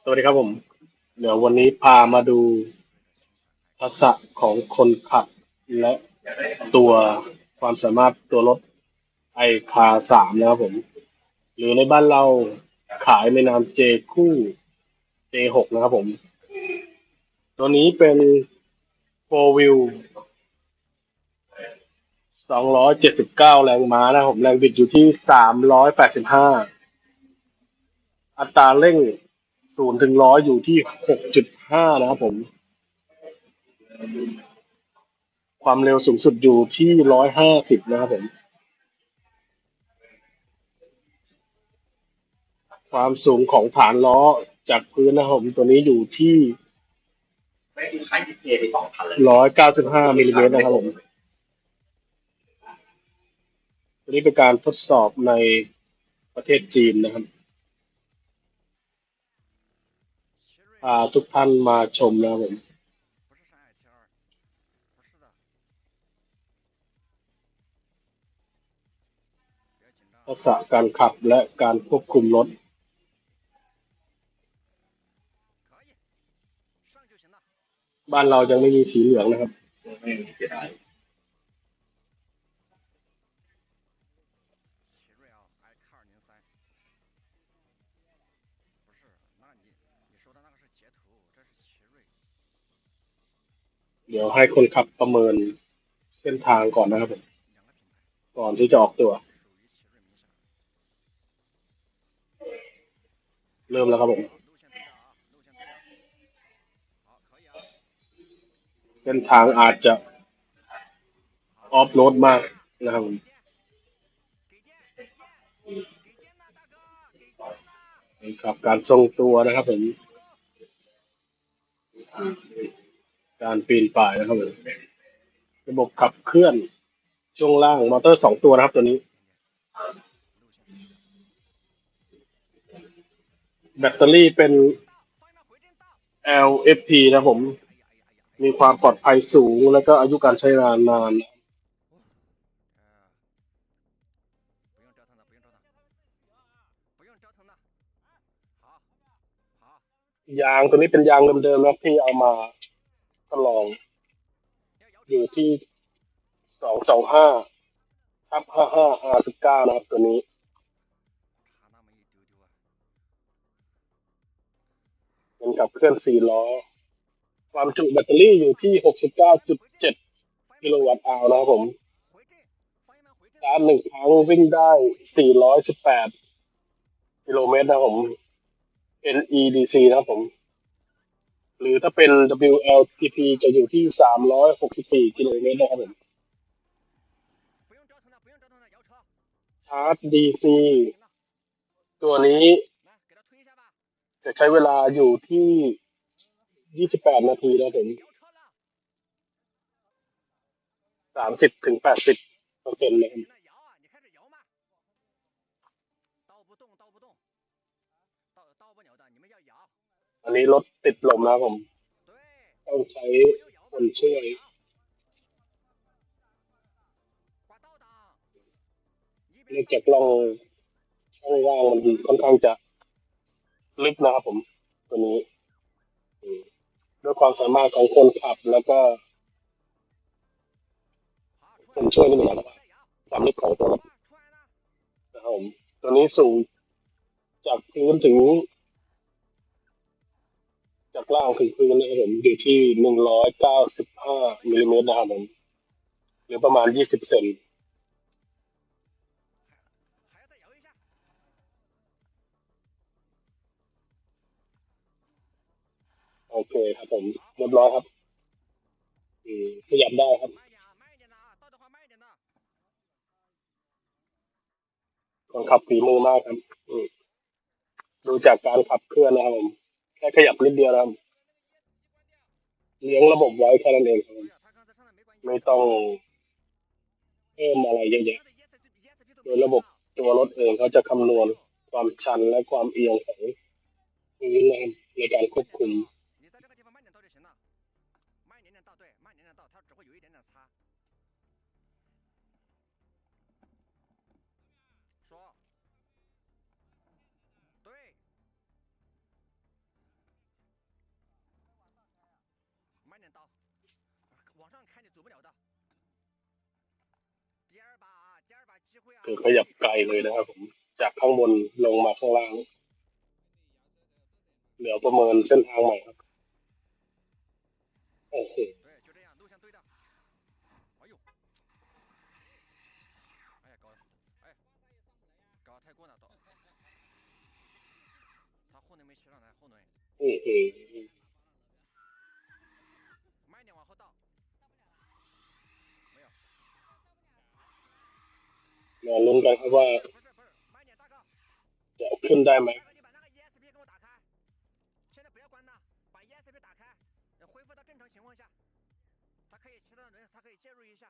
สวัสดีครับผม เดี๋ยววันนี้พามาดูทักษะของคนขับ และตัวความสามารถตัวรถไอคาสามนะครับผม หรือในบ้านเราขายในนามเจคู่ J6 นะครับผม ตัวนี้เป็น 4 wheel 279 แรงม้านะครับผม แรงบิดอยู่ที่ 385 อัตราเร่ง ศูนย์ถึงร้อยอยู่ที่หกจุดห้านะครับผม ความเร็วสูงสุดอยู่ที่ร้อยห้าสิบนะครับผม ความสูงของฐานล้อจากพื้นนะครับผมตัวนี้อยู่ที่ร้อยเก้าสิบห้ามิลลิเมตรนะครับผมตัวนี้เป็นการทดสอบในประเทศจีนนะครับ พาทุกท่านมาชมนะผมทักษะการขับและการควบคุมรถบ้านเรายังไม่มีสีเหลืองนะครับไม่เดา 奇瑞啊，i 卡二零三。不是，那你你说的那个是捷途，这是奇瑞。 เดี๋ยวให้คนขับประเมินเส้นทางก่อนนะครับผม 两个品牌 ก่อนที่จะออกตัว 属于奇瑞名下。 เริ่มแล้วครับผม 路线对调啊，路线对调。好，可以啊。 เส้นทางอาจจะออฟโรดมากนะครับผม 给电，给电，给电呐，大哥，给电呐。 นี่ครับการทรงตัวนะครับผม การปีนป่ายนะครับผมระบบขับเคลื่อนช่วงล่างมอเตอร์สองตัวนะครับตัวนี้ แบตเตอรี่เป็น LFP นะผม มีความปลอดภัยสูงและก็อายุการใช้งานนาน ยางตัวนี้เป็นยางเดิมๆนะที่เอามาทดลอง อยู่ที่สองสองห้าทับห้าห้าอาสิบเก้านะครับตัวนี้ เป็นกับเคลื่อนสี่ล้อ ความจุแบตเตอรี่อยู่ที่หกสิบเก้าจุดเจ็ดกิโลวัตต์อาวนะครับผมการหนึ่งครั้งวิ่งได้สี่ร้อยสิบแปดกิโลเมตรนะครัม NEDC นะครับผม หรือถ้าเป็น WLTP จะอยู่ที่ 364 กิโลเมตรนะครับผมชาร์จ DC ตัวนี้ จะใช้เวลาอยู่ที่ 28 นาทีนะผม30ถึง80เปอร์เซ็นต์เลย อันนี้รถติดลมนะผม ต้องใช้คนช่วยเนื่องจากลองช่องว่างมันดีค่อนข้างจะลึกนะครับผม ตัวนี้ด้วยความสามารถของคนขับแล้วก็คนช่วยนี่เหมือนกันความลึกของตัวนะครับผมตัวนี้สูงจากพื้นถึง จากล่างถึงพื้นนะครับผมอยู่ที่หนึ่งร้อยเก้าสิบห้ามิลลิเมตรนะครับผมหรือประมาณยี่สิบเซนโอเคครับผมเรียบร้อยครับขยับได้ครับคนขับฝีมือมากครับดูจากการขับเคลื่อนนะครับผม แค่ขยับนิดเดียวนะครับเลี้ยงระบบไว้แค่นั้นเองครับไม่ต้องเพิ่มอะไรเยอะแโดยระบบตัวรถเองเขาจะคำนวณความชันและความเอียงของพื้นนะครับในการควบคุม说。到，往上开你走不了的。第二把，第二把机会啊！ คือขยับไกลเลยนะครับผม จากข้างบนลงมาข้างล่าง เดี๋ยวประเมินเส้นทางใหม่ครับ โอ้โห 对，就这样，路线对的。哎呦，哎呀，搞得，哎，搞得太过了都。他后轮没骑上来，后轮 อื้อหื มาลุ้นกันครับว่า จะขึ้นได้ไหม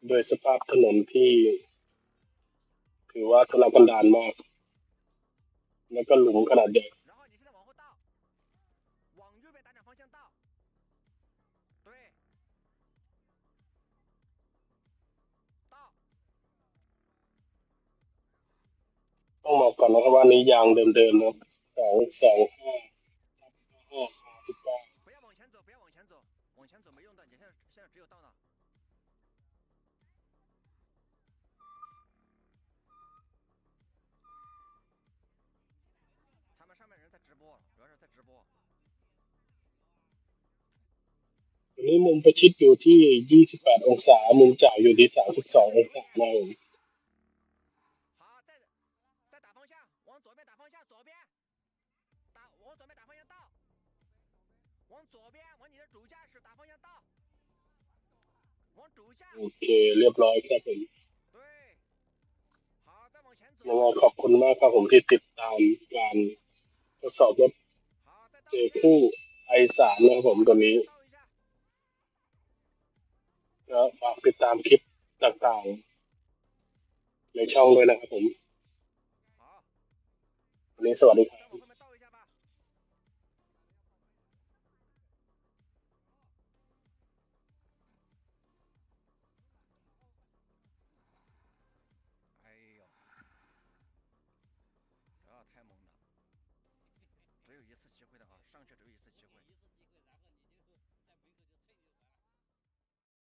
โดยสภาพถนนที่ ถือว่าทุรกันดารมาก แล้วก็หลุมขนาดใหญ่ ต้องบอกก่อนนะครับว่านี้ยางเดิมๆนะครับสองสองห้าห้าห้าสิบเก้า 不要往前走，不要往前走，往前走没用的，你现在现在只有倒呢。他们上面人在直播，主要是在直播。 วันนี้มุมประชิดอยู่ที่ 28 องศา มุมจ่ายอยู่ที่ 32 องศานะครับผม 打，往左边打方向倒，往左边往你的主驾驶打方向倒，往主驾。 โอเค เรียบร้อยครับผม 对，好，再往前走。 ยังไงขอบคุณมากครับผมที่ติดตามการทดสอบรถ 好，再倒 เจ 一下。 คู่ i3 นะครับผมตัวนี้ 倒一下。 ก็ฝากติดตามคลิปต่างๆ ในช่องด้วยนะครับผม 好， วันนี้สวัสดีค 再 รับ 往后面 机会的啊，上去只有一次机会。